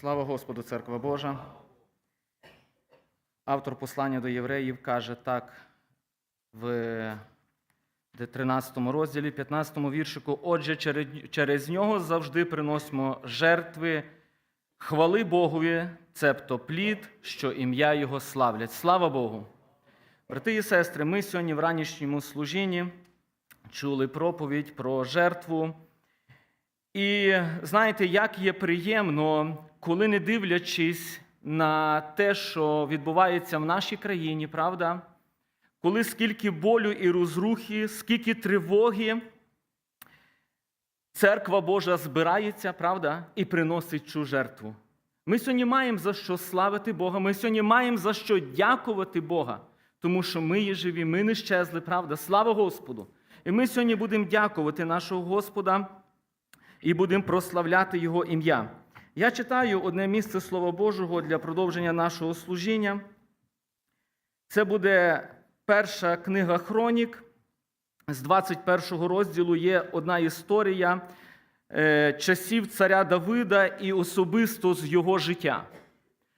Слава Господу, Церква Божа. Автор послання до євреїв каже так в 13 розділі, 15 віршику. Отже, через, нього завжди приносимо жертви, хвали Богові, цебто плід, що ім'я Його славлять. Слава Богу! Брати і сестри, ми сьогодні в ранішньому служінні чули проповідь про жертву. І знаєте, як є приємно, коли не дивлячись на те, що відбувається в нашій країні, правда? Коли скільки болю і розрухи, скільки тривоги, церква Божа збирається, правда, і приносить цю жертву. Ми сьогодні маємо за що славити Бога, ми сьогодні маємо за що дякувати Бога, тому що ми є живі, ми не щезли, правда? Слава Господу! І ми сьогодні будемо дякувати нашого Господа і будемо прославляти Його ім'я. Я читаю одне місце Слова Божого для продовження нашого служіння. Це буде перша книга Хронік. З 21 розділу є одна історія е, часів царя Давида і особисто з його життя.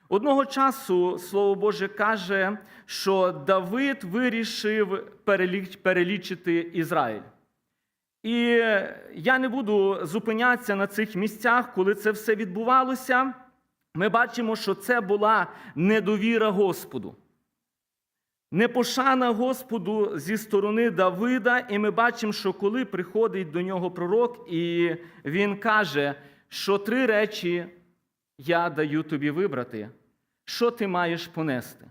Одного часу Слово Боже каже, що Давид вирішив перелічити Ізраїль. І я не буду зупинятися на цих місцях, коли це все відбувалося. Ми бачимо, що це була недовіра Господу. Непошана Господу зі сторони Давида, і ми бачимо, що коли приходить до нього пророк, і він каже, що три речі я даю тобі вибрати, що ти маєш понести.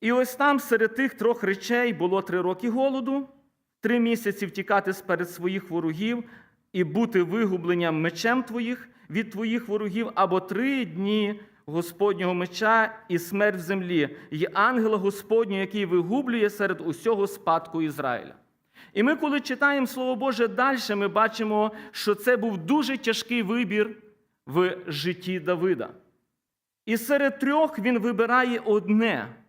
І ось там серед тих трьох речей було три роки голоду три місяці втікати сперед своїх ворогів і бути вигубленням мечем твоїх від твоїх ворогів, або три дні Господнього меча і смерть в землі, і ангела Господнього, який вигублює серед усього спадку Ізраїля. І ми, коли читаємо Слово Боже далі, ми бачимо, що це був дуже тяжкий вибір в житті Давида. І серед трьох він вибирає одне.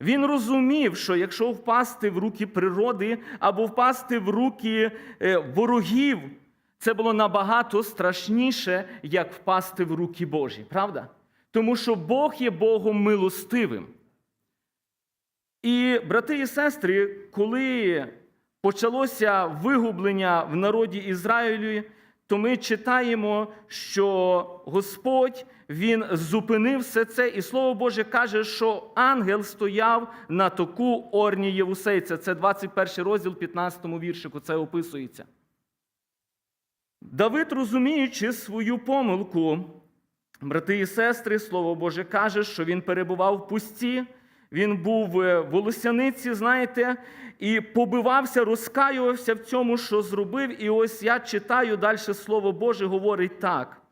Він розумів, що якщо впасти в руки природи або впасти в руки е, ворогів, це було набагато страшніше, як впасти в руки Божі, правда? Тому що Бог є Богом милостивим. І, брати і сестри, коли почалося вигублення в народі Ізраїлю, то ми читаємо, що Господь Він зупинив все це, і Слово Боже каже, що ангел стояв на току орні Євусейця. Це 21 розділ 15 віршику, це описується. Давид, розуміючи свою помилку, брати і сестри, Слово Боже каже, що він перебував в пусті, він був в волосяниці, знаєте, і побивався, розкаювався в цьому, що зробив. І ось я читаю далі Слово Боже говорить так.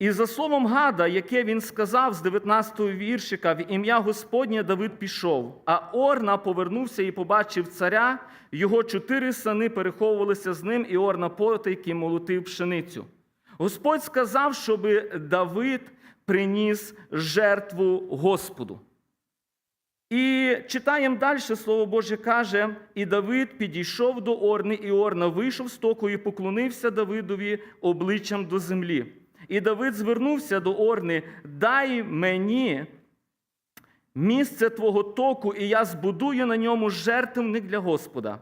І за словом Гада, яке він сказав з 19-го віршика, в ім'я Господнє Давид пішов, а Орна повернувся і побачив царя, його чотири сини переховувалися з ним, і Орна потайки молотив пшеницю. Господь сказав, щоб Давид приніс жертву Господу. І читаємо далі, Слово Боже каже, і Давид підійшов до Орни, і Орна вийшов з току і поклонився Давидові обличчям до землі. І Давид звернувся до Орни: дай мені місце твого току, і я збудую на ньому жертвник для Господа.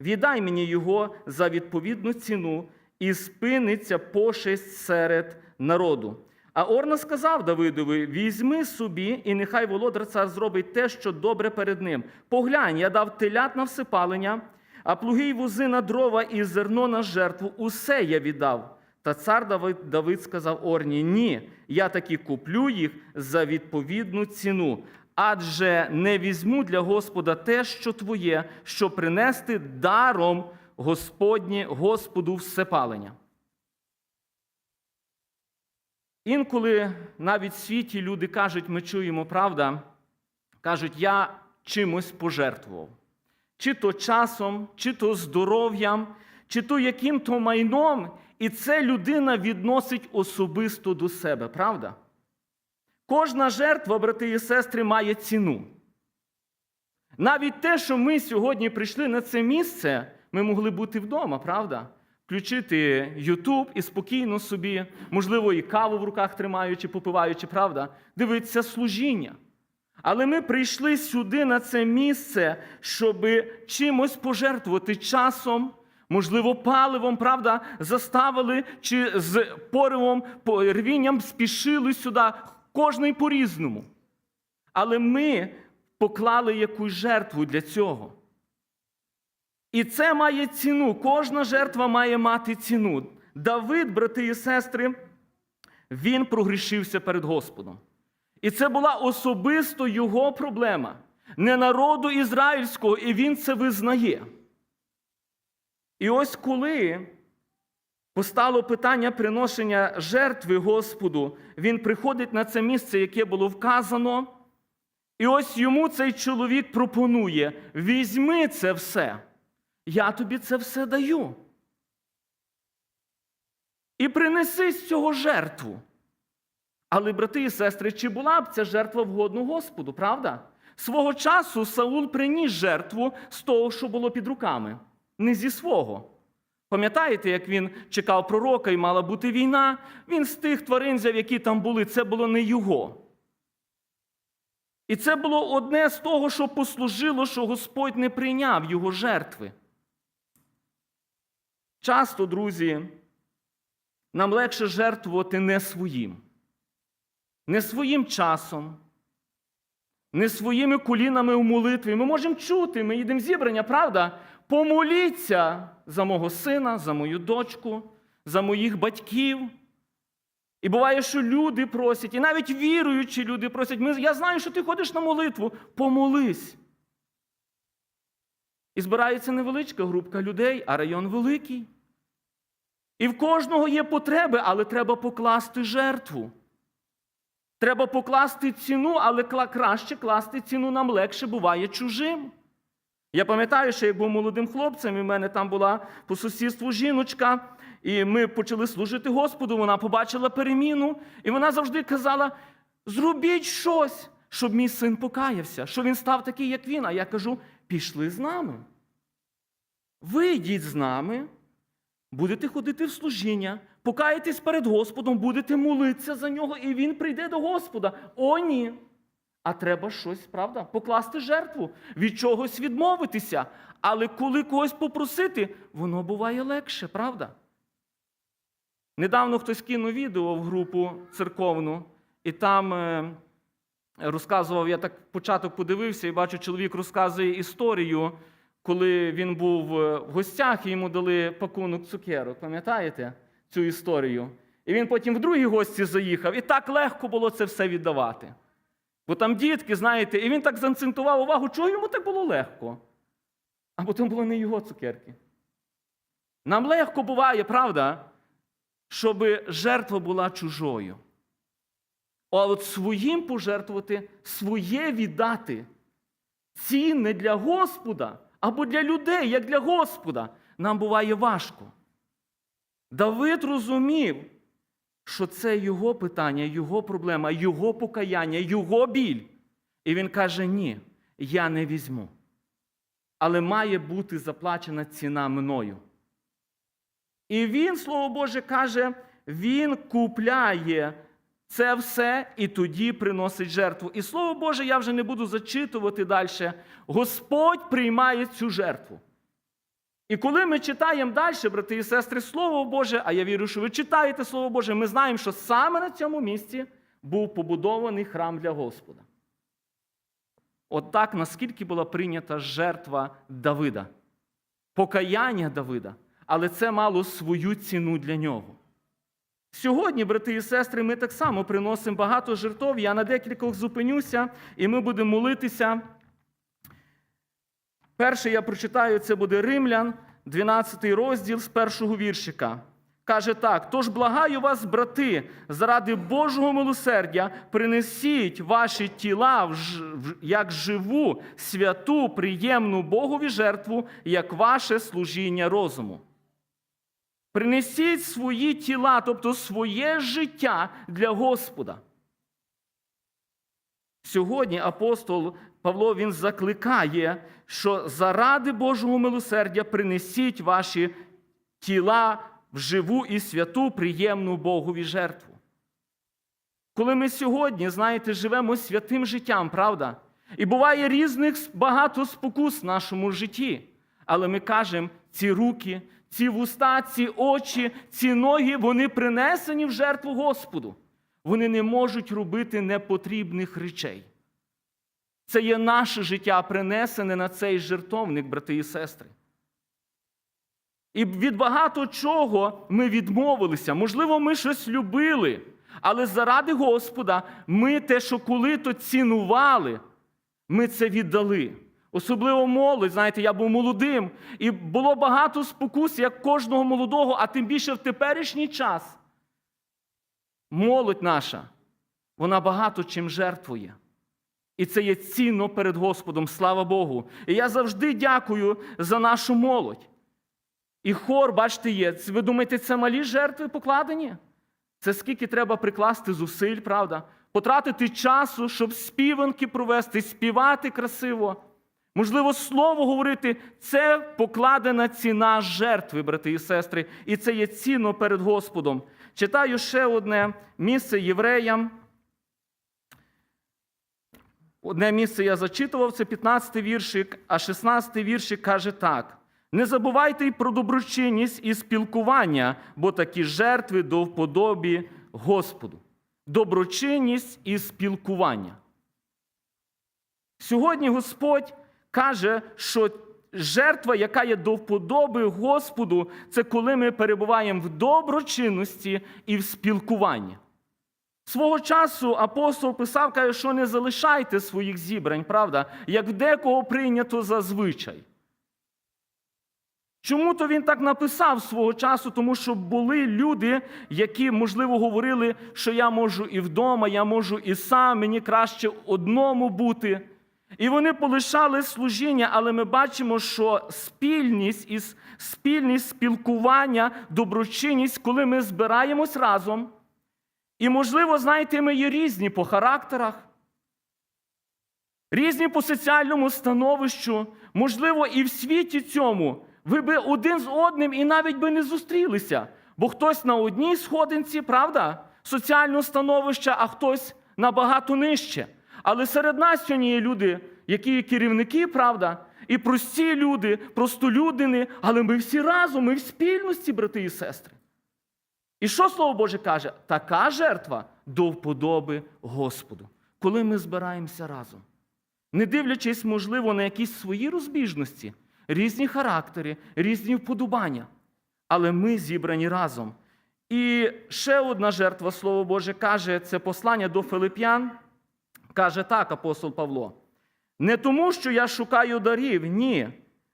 Віддай мені його за відповідну ціну, і спиниться пошесть серед народу. А Орна сказав Давидові: візьми собі, і нехай володар цар зробить те, що добре перед ним. Поглянь, я дав телят на всипалення, а плуги й вози на дрова і зерно на жертву. Усе я віддав. Та цар Давид, Давид сказав Орні: Ні, я таки куплю їх за відповідну ціну. Адже не візьму для Господа те, що твоє, що принести даром Господнє Господу всепалення. Інколи навіть в світі люди кажуть, ми чуємо, правда, кажуть, я чимось пожертвував. Чи то часом, чи то здоров'ям, чи то яким то майном, і це людина відносить особисто до себе, правда? Кожна жертва, брати і сестри, має ціну. Навіть те, що ми сьогодні прийшли на це місце, ми могли бути вдома, правда? включити Ютуб і спокійно собі, можливо, і каву в руках тримаючи, попиваючи, правда, дивитися служіння. Але ми прийшли сюди, на це місце, щоб чимось пожертвувати часом, можливо, паливом, правда, заставили чи з поривом, по- рвінням спішили сюди, кожний по-різному. Але ми поклали якусь жертву для цього. І це має ціну. Кожна жертва має мати ціну. Давид, брати і сестри, він прогрішився перед Господом. І це була особисто його проблема, не народу ізраїльського, і він це визнає. І ось коли постало питання приношення жертви Господу, він приходить на це місце, яке було вказано. І ось йому цей чоловік пропонує: візьми це все, я тобі це все даю. І принеси з цього жертву. Але, брати і сестри, чи була б ця жертва вгодна Господу, правда? Свого часу Саул приніс жертву з того, що було під руками, не зі свого. Пам'ятаєте, як він чекав пророка і мала бути війна? Він з тих тварин, які там були, це було не його. І це було одне з того, що послужило, що Господь не прийняв його жертви. Часто, друзі, нам легше жертвувати не своїм, не своїм часом, не своїми колінами у молитві. Ми можемо чути, ми їдемо зібрання, правда? Помоліться за мого сина, за мою дочку, за моїх батьків. І буває, що люди просять, і навіть віруючі люди просять, «Ми- я знаю, що ти ходиш на молитву, помолись. І збирається невеличка групка людей, а район великий. І в кожного є потреби, але треба покласти жертву. Треба покласти ціну, але краще класти ціну нам легше буває чужим. Я пам'ятаю, що як був молодим хлопцем, і в мене там була по сусідству жіночка, і ми почали служити Господу, вона побачила переміну, і вона завжди казала: зробіть щось, щоб мій син покаявся, щоб він став такий, як він. А я кажу: пішли з нами. Ви йдіть з нами, будете ходити в служіння, покаєтесь перед Господом, будете молитися за нього, і він прийде до Господа. О, ні. А треба щось, правда, покласти жертву, від чогось відмовитися. Але коли когось попросити, воно буває легше, правда? Недавно хтось кинув відео в групу церковну, і там е, розказував, я так початок подивився, і бачу, чоловік розказує історію, коли він був е, в гостях і йому дали пакунок цукерок. Пам'ятаєте цю історію? І він потім в другі гості заїхав, і так легко було це все віддавати. Бо там дітки, знаєте, і він так заакцентував увагу, чого йому так було легко. А бо там були не його цукерки. Нам легко буває, правда, щоб жертва була чужою. А от своїм пожертвувати, своє віддати. Цінне для Господа або для людей, як для Господа, нам буває важко. Давид розумів, що це його питання, його проблема, його покаяння, його біль. І він каже: ні, я не візьму. Але має бути заплачена ціна мною. І він, Слово Боже, каже, він купляє це все і тоді приносить жертву. І Слово Боже, я вже не буду зачитувати далі. Господь приймає цю жертву. І коли ми читаємо далі, брати і сестри, Слово Боже, а я вірю, що ви читаєте Слово Боже, ми знаємо, що саме на цьому місці був побудований храм для Господа. От так, наскільки була прийнята жертва Давида, покаяння Давида, але це мало свою ціну для нього. Сьогодні, брати і сестри, ми так само приносимо багато жертв. Я на декількох зупинюся, і ми будемо молитися. Перше я прочитаю, це буде Римлян, 12 розділ з першого віршика. Каже так: тож благаю вас, брати, заради Божого милосердя, принесіть ваші тіла як живу, святу, приємну Богові жертву, як ваше служіння розуму. Принесіть свої тіла, тобто своє життя для Господа. Сьогодні апостол Павло він закликає, що заради Божого милосердя принесіть ваші тіла в живу і святу, приємну Богові жертву. Коли ми сьогодні, знаєте, живемо святим життям, правда? І буває різних багато спокус в нашому житті. Але ми кажемо, ці руки, ці вуста, ці очі, ці ноги, вони принесені в жертву Господу. Вони не можуть робити непотрібних речей. Це є наше життя, принесене на цей жертовник, брати і сестри. І від багато чого ми відмовилися. Можливо, ми щось любили, але заради Господа ми те, що коли-то цінували, ми це віддали. Особливо молодь, знаєте, я був молодим, і було багато спокус, як кожного молодого, а тим більше в теперішній час. Молодь наша, вона багато чим жертвує. І це є цінно перед Господом, слава Богу. І я завжди дякую за нашу молодь. І хор, бачите, є. Ви думаєте, це малі жертви покладені? Це скільки треба прикласти зусиль, правда? Потратити часу, щоб співанки провести, співати красиво. Можливо, слово говорити це покладена ціна жертви, брати і сестри, і це є цінно перед Господом. Читаю ще одне місце євреям. Одне місце я зачитував, це 15 віршик, а 16 віршик каже так: не забувайте й про доброчинність і спілкування, бо такі жертви до вподобі Господу. Доброчинність і спілкування. Сьогодні Господь каже, що жертва, яка є до вподоби Господу, це коли ми перебуваємо в доброчинності і в спілкуванні. Свого часу апостол писав, каже, що не залишайте своїх зібрань, правда, як декого прийнято зазвичай. Чому то він так написав свого часу? Тому що були люди, які, можливо, говорили, що я можу і вдома, я можу і сам, мені краще одному бути. І вони полишали служіння, але ми бачимо, що спільність і спільність спілкування, доброчинність, коли ми збираємось разом. І, можливо, знаєте, ми є різні по характерах, різні по соціальному становищу, можливо, і в світі цьому ви би один з одним і навіть би не зустрілися, бо хтось на одній сходинці, правда, соціального становища, а хтось набагато нижче. Але серед нас сьогодні є люди, які є керівники, правда, і прості люди, простолюдини, але ми всі разом, ми в спільності, брати і сестри. І що Слово Боже каже? Така жертва до вподоби Господу, коли ми збираємося разом. Не дивлячись, можливо, на якісь свої розбіжності, різні характери, різні вподобання. Але ми зібрані разом. І ще одна жертва, Слово Боже, каже, це послання до Филип'ян. Каже так, апостол Павло. Не тому, що я шукаю дарів, ні.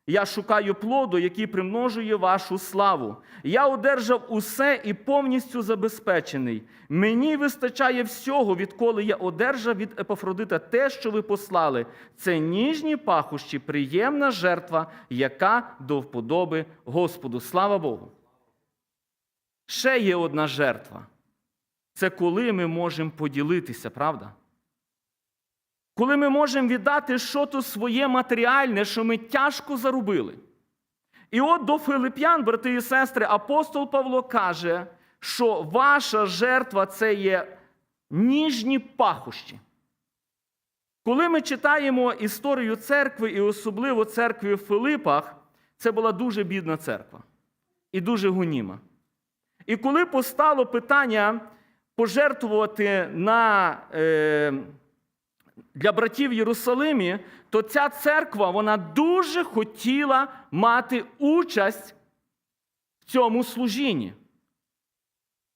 Я шукаю плоду, який примножує вашу славу. Я одержав усе і повністю забезпечений. Мені вистачає всього, відколи я одержав від Епафродита те, що ви послали. Це ніжні пахощі, приємна жертва, яка до вподоби Господу. Слава Богу. Ще є одна жертва. Це коли ми можемо поділитися, правда? Коли ми можемо віддати щось своє матеріальне, що ми тяжко заробили. І от до Филип'ян, брати і сестри, апостол Павло каже, що ваша жертва це є ніжні пахощі. Коли ми читаємо історію церкви, і особливо церкви в Филипах, це була дуже бідна церква і дуже гоніма. І коли постало питання пожертвувати на. Е, для братів в Єрусалимі, то ця церква вона дуже хотіла мати участь в цьому служінні.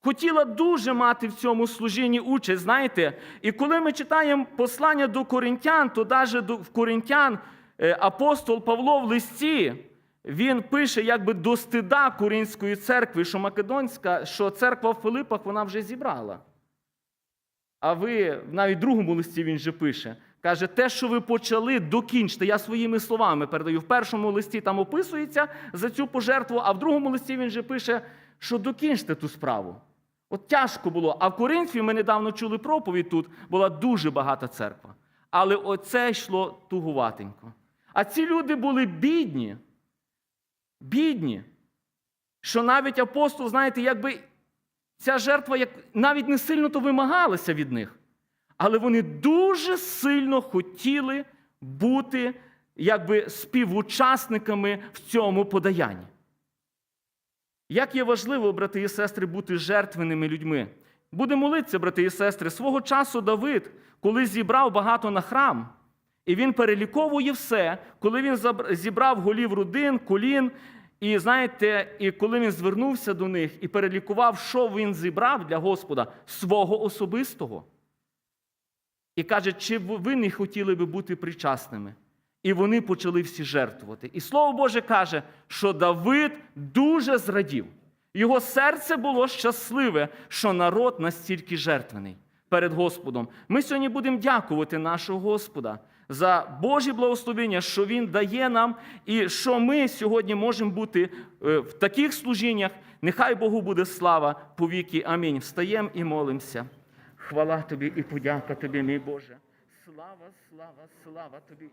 Хотіла дуже мати в цьому служінні участь, знаєте. І коли ми читаємо послання до коринтян, то навіть в коринтян е, апостол Павло в листі, він пише якби до стида Коринської церкви, що Македонська, що церква в Филипах вона вже зібрала. А ви навіть в другому листі він же пише. Каже, те, що ви почали, докінчте. Я своїми словами передаю. В першому листі там описується за цю пожертву, а в другому листі він же пише, що докінчте ту справу. От тяжко було. А в Коринфі ми недавно чули проповідь тут, була дуже багата церква. Але оце йшло тугуватенько. А ці люди були бідні. Бідні. що навіть апостол, знаєте, якби ця жертва як, навіть не сильно то вимагалася від них. Але вони дуже сильно хотіли бути якби співучасниками в цьому подаянні. Як є важливо, брати і сестри, бути жертвенними людьми. Буде молитися, брати і сестри. Свого часу Давид, коли зібрав багато на храм, і він переліковує все, коли він зібрав голів родин, колін, і знаєте, і коли він звернувся до них і перелікував, що він зібрав для Господа свого особистого. І каже, чи ви не хотіли би бути причасними? І вони почали всі жертвувати. І слово Боже каже, що Давид дуже зрадів. Його серце було щасливе, що народ настільки жертвений перед Господом. Ми сьогодні будемо дякувати нашого Господа за Божі благословення, що Він дає нам, і що ми сьогодні можемо бути е, в таких служіннях. Нехай Богу буде слава по віки. Амінь. Встаємо і молимося. Хвала тобі і подяка тобі, мій Боже. Слава, слава, слава тобі.